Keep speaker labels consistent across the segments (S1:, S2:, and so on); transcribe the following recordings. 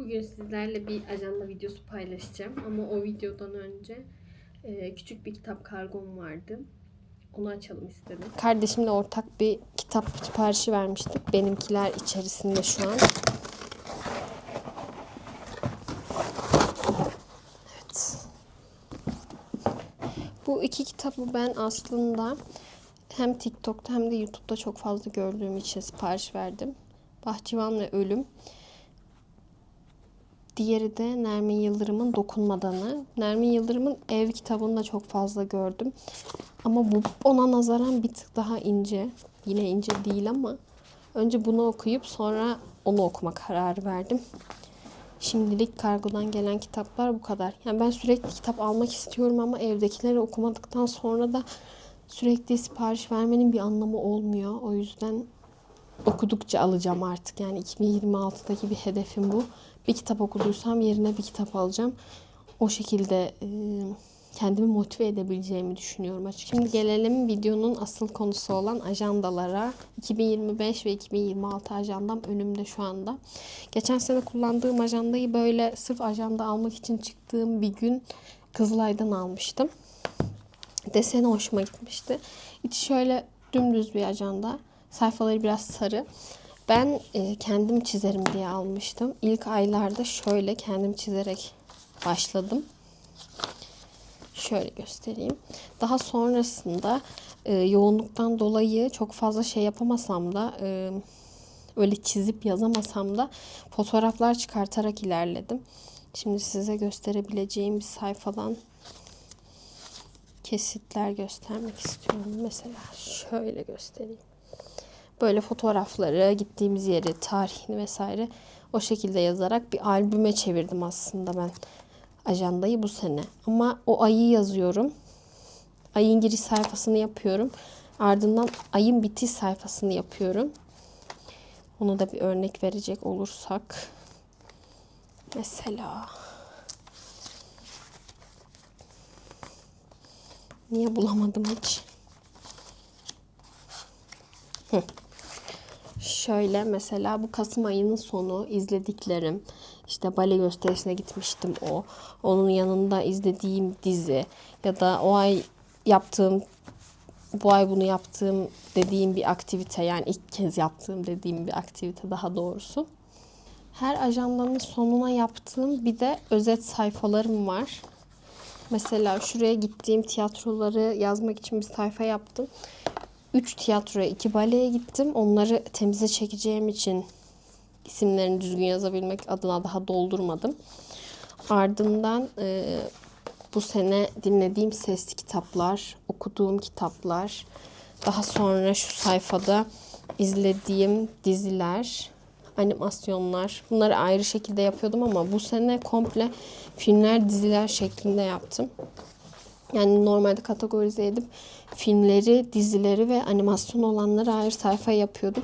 S1: Bugün sizlerle bir ajanda videosu paylaşacağım ama o videodan önce e, küçük bir kitap kargom vardı. Onu açalım istedim. Kardeşimle ortak bir kitap siparişi vermiştik. Benimkiler içerisinde şu an. Evet. Bu iki kitabı ben aslında hem TikTok'ta hem de YouTube'da çok fazla gördüğüm için sipariş verdim. Bahçıvan ve Ölüm. Diğeri de Nermin Yıldırım'ın Dokunmadanı. Nermin Yıldırım'ın ev kitabını da çok fazla gördüm. Ama bu ona nazaran bir tık daha ince. Yine ince değil ama önce bunu okuyup sonra onu okuma kararı verdim. Şimdilik kargodan gelen kitaplar bu kadar. Yani ben sürekli kitap almak istiyorum ama evdekileri okumadıktan sonra da sürekli sipariş vermenin bir anlamı olmuyor. O yüzden okudukça alacağım artık. Yani 2026'daki bir hedefim bu. Bir kitap okuduysam yerine bir kitap alacağım. O şekilde e, kendimi motive edebileceğimi düşünüyorum açıkçası. Şimdi gelelim videonun asıl konusu olan ajandalara. 2025 ve 2026 ajandam önümde şu anda. Geçen sene kullandığım ajandayı böyle sırf ajanda almak için çıktığım bir gün Kızılay'dan almıştım. Deseni hoşuma gitmişti. İçi şöyle dümdüz bir ajanda. Sayfaları biraz sarı. Ben e, kendim çizerim diye almıştım. İlk aylarda şöyle kendim çizerek başladım. Şöyle göstereyim. Daha sonrasında e, yoğunluktan dolayı çok fazla şey yapamasam da e, öyle çizip yazamasam da fotoğraflar çıkartarak ilerledim. Şimdi size gösterebileceğim bir sayfadan kesitler göstermek istiyorum. Mesela şöyle göstereyim. Böyle fotoğrafları, gittiğimiz yeri, tarihini vesaire o şekilde yazarak bir albüme çevirdim aslında ben ajandayı bu sene. Ama o ayı yazıyorum. Ayın giriş sayfasını yapıyorum. Ardından ayın bitiş sayfasını yapıyorum. Ona da bir örnek verecek olursak. Mesela Niye bulamadım hiç? Hı. Şöyle mesela bu Kasım ayının sonu izlediklerim. İşte bale gösterisine gitmiştim o. Onun yanında izlediğim dizi ya da o ay yaptığım bu ay bunu yaptığım dediğim bir aktivite yani ilk kez yaptığım dediğim bir aktivite daha doğrusu. Her ajandanın sonuna yaptığım bir de özet sayfalarım var. Mesela şuraya gittiğim tiyatroları yazmak için bir sayfa yaptım. 3 tiyatroya, 2 baleye gittim. Onları temize çekeceğim için isimlerini düzgün yazabilmek adına daha doldurmadım. Ardından e, bu sene dinlediğim sesli kitaplar, okuduğum kitaplar, daha sonra şu sayfada izlediğim diziler, animasyonlar. Bunları ayrı şekilde yapıyordum ama bu sene komple filmler, diziler şeklinde yaptım. Yani normalde kategorize edip filmleri, dizileri ve animasyon olanları ayrı sayfa yapıyordum.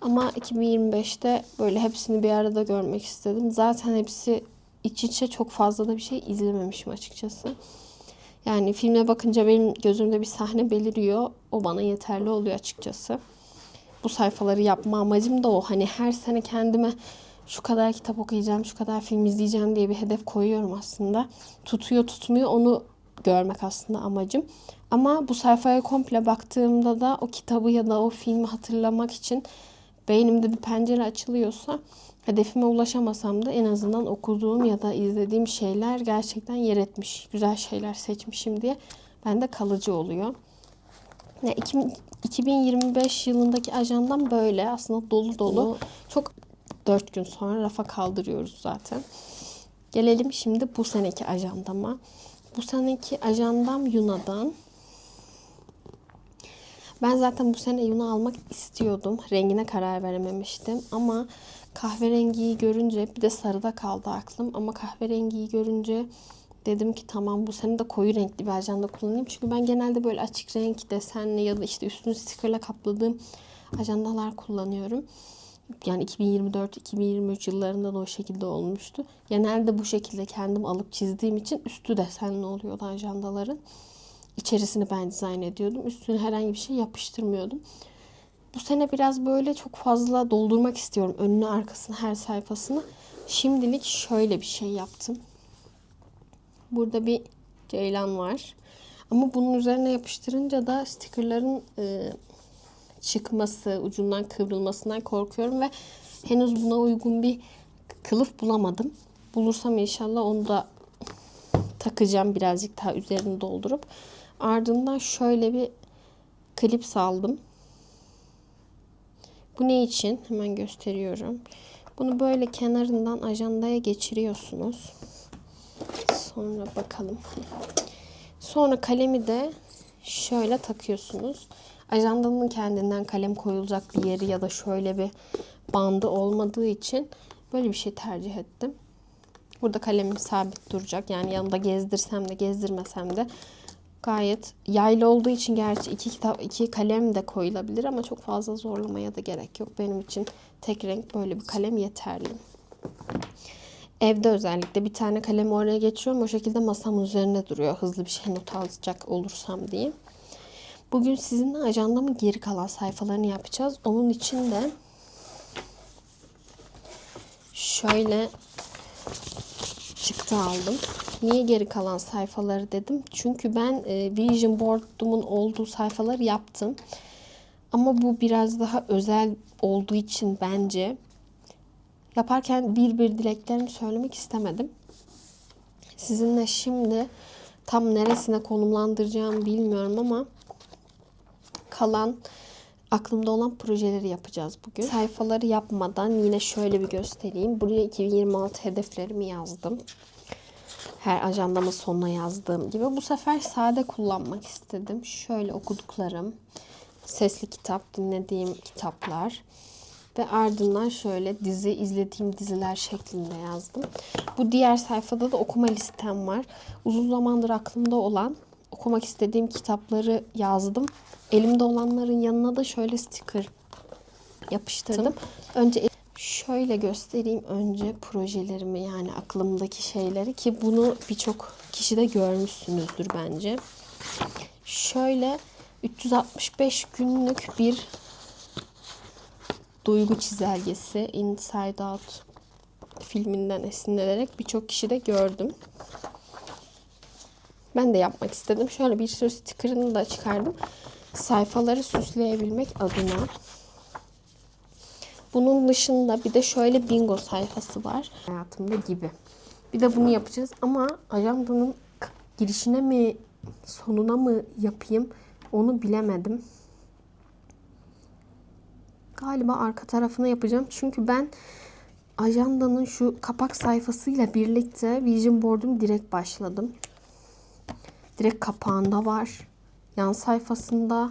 S1: Ama 2025'te böyle hepsini bir arada görmek istedim. Zaten hepsi iç içe çok fazla da bir şey izlememişim açıkçası. Yani filme bakınca benim gözümde bir sahne beliriyor. O bana yeterli oluyor açıkçası. Bu sayfaları yapma amacım da o. Hani her sene kendime şu kadar kitap okuyacağım, şu kadar film izleyeceğim diye bir hedef koyuyorum aslında. Tutuyor tutmuyor onu görmek aslında amacım. Ama bu sayfaya komple baktığımda da o kitabı ya da o filmi hatırlamak için beynimde bir pencere açılıyorsa hedefime ulaşamasam da en azından okuduğum ya da izlediğim şeyler gerçekten yer etmiş, güzel şeyler seçmişim diye bende kalıcı oluyor. Yani 2025 yılındaki ajandam böyle aslında dolu dolu. Çok 4 gün sonra rafa kaldırıyoruz zaten. Gelelim şimdi bu seneki ajandama. Bu seneki ajandam Yuna'dan. Ben zaten bu sene Yuna almak istiyordum. Rengine karar verememiştim ama kahverengiyi görünce bir de sarıda kaldı aklım ama kahverengiyi görünce dedim ki tamam bu sene de koyu renkli bir ajanda kullanayım. Çünkü ben genelde böyle açık renk desenli ya da işte üstünü stickerla kapladığım ajandalar kullanıyorum. Yani 2024-2023 yıllarında da o şekilde olmuştu. Genelde bu şekilde kendim alıp çizdiğim için üstü desenli oluyordu ajandaların. İçerisini ben dizayn ediyordum. Üstüne herhangi bir şey yapıştırmıyordum. Bu sene biraz böyle çok fazla doldurmak istiyorum önünü arkasını her sayfasını. Şimdilik şöyle bir şey yaptım. Burada bir ceylan var. Ama bunun üzerine yapıştırınca da stickerların e, çıkması, ucundan kıvrılmasından korkuyorum ve henüz buna uygun bir kılıf bulamadım. Bulursam inşallah onu da takacağım birazcık daha üzerini doldurup. Ardından şöyle bir klip aldım. Bu ne için? Hemen gösteriyorum. Bunu böyle kenarından ajandaya geçiriyorsunuz. Sonra bakalım. Sonra kalemi de şöyle takıyorsunuz. Ajandanın kendinden kalem koyulacak bir yeri ya da şöyle bir bandı olmadığı için böyle bir şey tercih ettim. Burada kalemim sabit duracak. Yani yanımda gezdirsem de gezdirmesem de gayet yaylı olduğu için gerçi iki kitap iki kalem de koyulabilir ama çok fazla zorlamaya da gerek yok. Benim için tek renk böyle bir kalem yeterli. Evde özellikle bir tane kalemi oraya geçiyorum. O şekilde masamın üzerinde duruyor. Hızlı bir şey not alacak olursam diye. Bugün sizinle ajandamın geri kalan sayfalarını yapacağız. Onun için de şöyle çıktı aldım. Niye geri kalan sayfaları dedim? Çünkü ben e, Vision Board'umun olduğu sayfaları yaptım. Ama bu biraz daha özel olduğu için bence yaparken bir bir dileklerimi söylemek istemedim. Sizinle şimdi tam neresine konumlandıracağımı bilmiyorum ama kalan aklımda olan projeleri yapacağız bugün. Sayfaları yapmadan yine şöyle bir göstereyim. Buraya 2026 hedeflerimi yazdım. Her ajandamın sonuna yazdığım gibi. Bu sefer sade kullanmak istedim. Şöyle okuduklarım, sesli kitap, dinlediğim kitaplar ve ardından şöyle dizi izlediğim diziler şeklinde yazdım. Bu diğer sayfada da okuma listem var. Uzun zamandır aklımda olan okumak istediğim kitapları yazdım. Elimde olanların yanına da şöyle sticker yapıştırdım. Önce şöyle göstereyim önce projelerimi yani aklımdaki şeyleri ki bunu birçok kişi de görmüşsünüzdür bence. Şöyle 365 günlük bir duygu çizelgesi Inside Out filminden esinlenerek birçok kişi de gördüm. Ben de yapmak istedim. Şöyle bir sürü sticker'ını da çıkardım. Sayfaları süsleyebilmek adına. Bunun dışında bir de şöyle bingo sayfası var. Hayatımda gibi. Bir de bunu yapacağız ama ajandanın girişine mi sonuna mı yapayım onu bilemedim. Galiba arka tarafına yapacağım. Çünkü ben ajandanın şu kapak sayfasıyla birlikte Vision Board'um direkt başladım. Direkt kapağında var. Yan sayfasında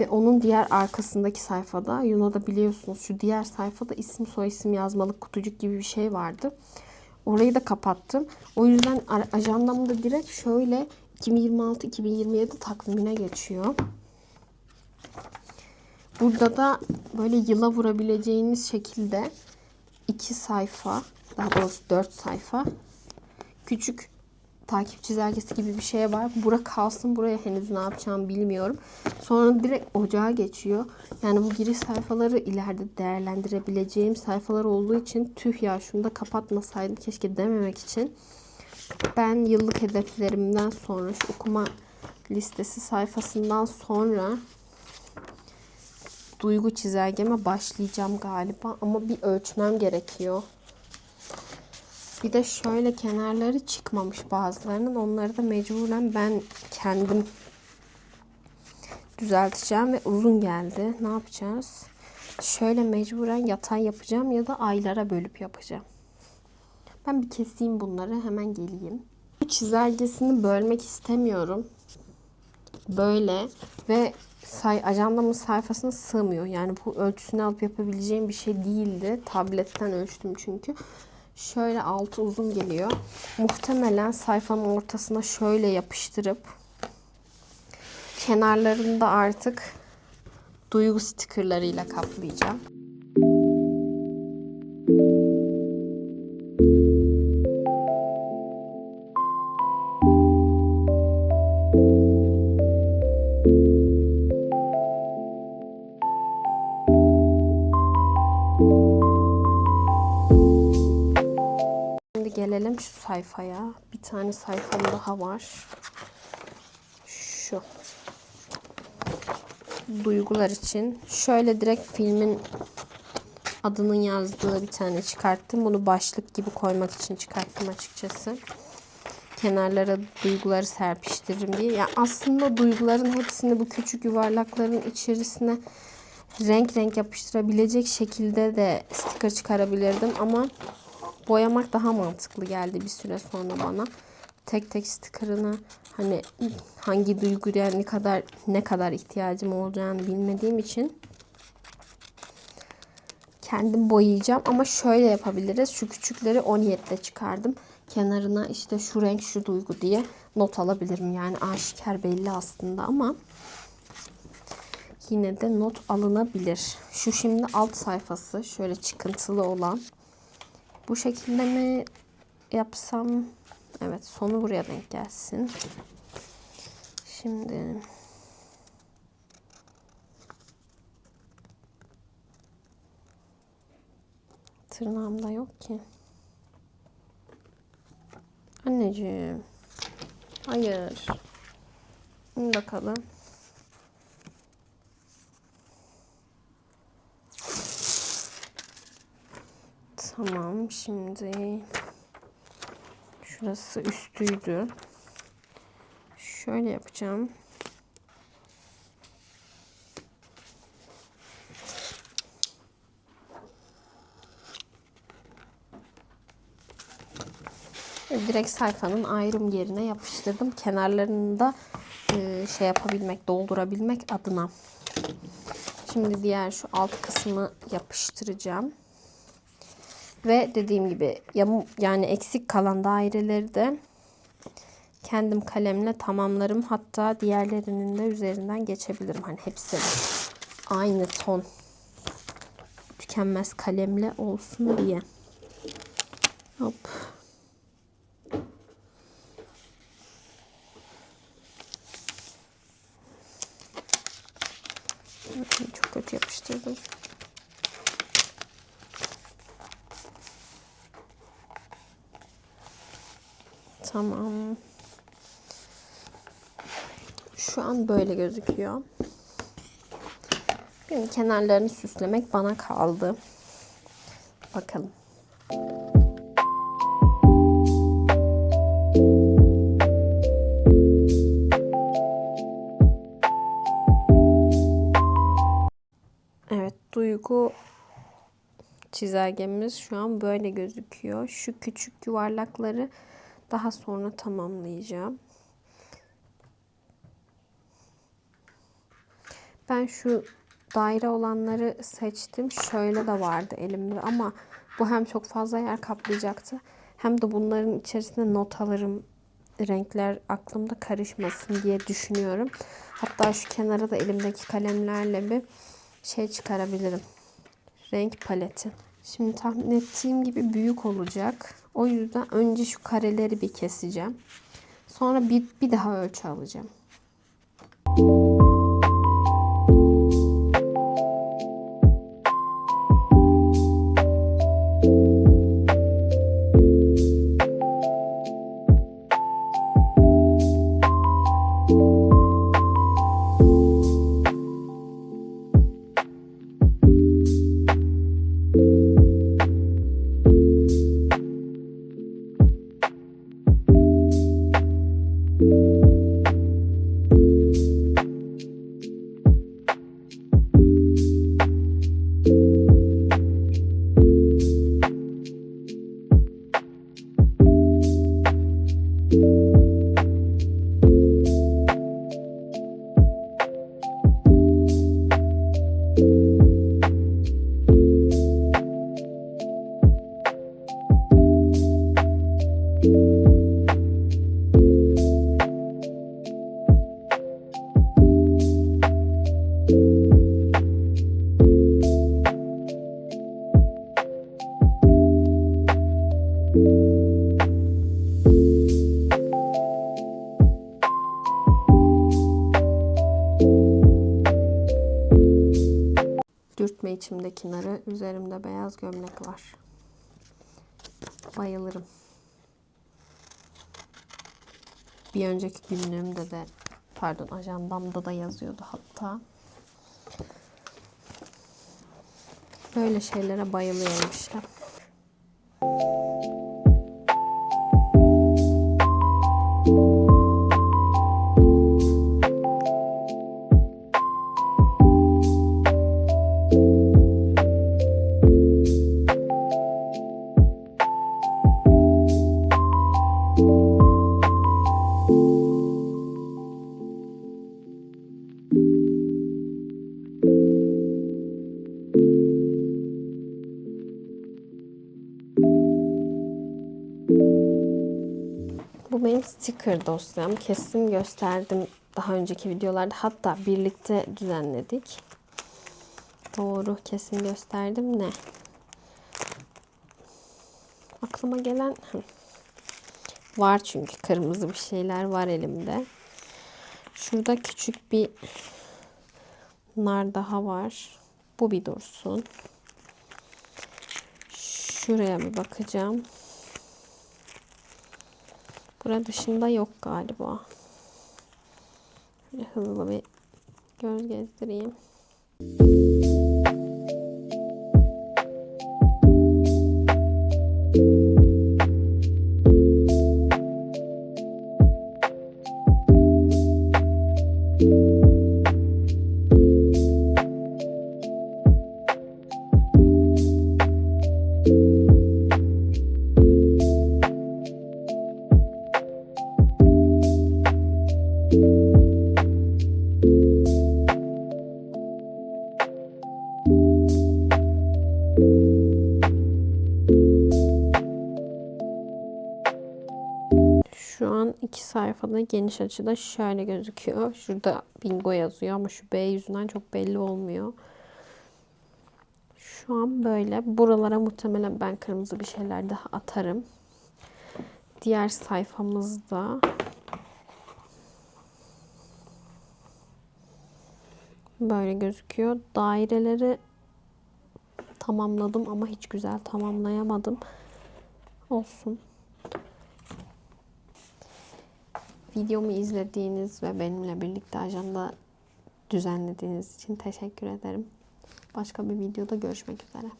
S1: ve onun diğer arkasındaki sayfada Yuna'da biliyorsunuz şu diğer sayfada isim soy isim yazmalık kutucuk gibi bir şey vardı. Orayı da kapattım. O yüzden ajandamda direkt şöyle 2026-2027 takvimine geçiyor. Burada da böyle yıla vurabileceğiniz şekilde iki sayfa, daha doğrusu dört sayfa küçük takip çizelgesi gibi bir şey var. Bura kalsın. Buraya henüz ne yapacağımı bilmiyorum. Sonra direkt ocağa geçiyor. Yani bu giriş sayfaları ileride değerlendirebileceğim sayfalar olduğu için tüh ya şunu da kapatmasaydım keşke dememek için ben yıllık hedeflerimden sonra şu okuma listesi sayfasından sonra duygu çizelgeme başlayacağım galiba ama bir ölçmem gerekiyor. Bir de şöyle kenarları çıkmamış bazılarının. Onları da mecburen ben kendim düzelteceğim ve uzun geldi. Ne yapacağız? Şöyle mecburen yatay yapacağım ya da aylara bölüp yapacağım. Ben bir keseyim bunları hemen geleyim. Bu çizelgesini bölmek istemiyorum. Böyle ve say ajandamın sayfasına sığmıyor. Yani bu ölçüsünü alıp yapabileceğim bir şey değildi. Tabletten ölçtüm çünkü. Şöyle altı uzun geliyor. Muhtemelen sayfanın ortasına şöyle yapıştırıp kenarlarını da artık duygu stikerlarıyla kaplayacağım. Şimdi gelelim şu sayfaya. Bir tane sayfam daha var. Şu. Duygular için. Şöyle direkt filmin adının yazdığı bir tane çıkarttım. Bunu başlık gibi koymak için çıkarttım açıkçası. Kenarlara duyguları serpiştiririm diye. Ya aslında duyguların hepsini bu küçük yuvarlakların içerisine renk renk yapıştırabilecek şekilde de sticker çıkarabilirdim ama boyamak daha mantıklı geldi bir süre sonra bana. Tek tek sticker'ını hani hangi duyguya ne kadar ne kadar ihtiyacım olacağını bilmediğim için kendim boyayacağım ama şöyle yapabiliriz. Şu küçükleri o niyetle çıkardım. Kenarına işte şu renk şu duygu diye not alabilirim. Yani aşikar belli aslında ama yine de not alınabilir. Şu şimdi alt sayfası şöyle çıkıntılı olan. Bu şekilde mi yapsam? Evet sonu buraya denk gelsin. Şimdi tırnağımda yok ki. Anneciğim. Hayır. Bakalım. Tamam şimdi şurası üstüydü. Şöyle yapacağım. Direkt sayfanın ayrım yerine yapıştırdım. Kenarlarını da e, şey yapabilmek, doldurabilmek adına. Şimdi diğer şu alt kısmı yapıştıracağım. Ve dediğim gibi yani eksik kalan daireleri de kendim kalemle tamamlarım. Hatta diğerlerinin de üzerinden geçebilirim. Hani hepsi aynı ton tükenmez kalemle olsun diye. Hop. Çok kötü yapıştırdım. Tamam. Şu an böyle gözüküyor. Şimdi kenarlarını süslemek bana kaldı. Bakalım. Evet, duygu çizelgemiz şu an böyle gözüküyor. Şu küçük yuvarlakları daha sonra tamamlayacağım. Ben şu daire olanları seçtim. Şöyle de vardı elimde ama bu hem çok fazla yer kaplayacaktı. Hem de bunların içerisine not alırım. Renkler aklımda karışmasın diye düşünüyorum. Hatta şu kenara da elimdeki kalemlerle bir şey çıkarabilirim. Renk paleti. Şimdi tahmin ettiğim gibi büyük olacak. O yüzden önce şu kareleri bir keseceğim. Sonra bir, bir daha ölçü alacağım. Üzerimde beyaz gömlek var. Bayılırım. Bir önceki günlüğümde de pardon ajandamda da yazıyordu hatta. Böyle şeylere bayılıyorum işte. Benim sticker dosyam. Kesin gösterdim daha önceki videolarda. Hatta birlikte düzenledik. Doğru kesin gösterdim ne? Aklıma gelen var çünkü kırmızı bir şeyler var elimde. Şurada küçük bir nar daha var. Bu bir dursun. Şuraya bir bakacağım. Bura dışında yok galiba. Şöyle hızlı bir göz gezdireyim. Sayfada geniş açıda şöyle gözüküyor. Şurada bingo yazıyor ama şu B yüzünden çok belli olmuyor. Şu an böyle. Buralara muhtemelen ben kırmızı bir şeyler daha atarım. Diğer sayfamızda böyle gözüküyor. Daireleri tamamladım ama hiç güzel tamamlayamadım. Olsun. Videomu izlediğiniz ve benimle birlikte ajanda düzenlediğiniz için teşekkür ederim. Başka bir videoda görüşmek üzere.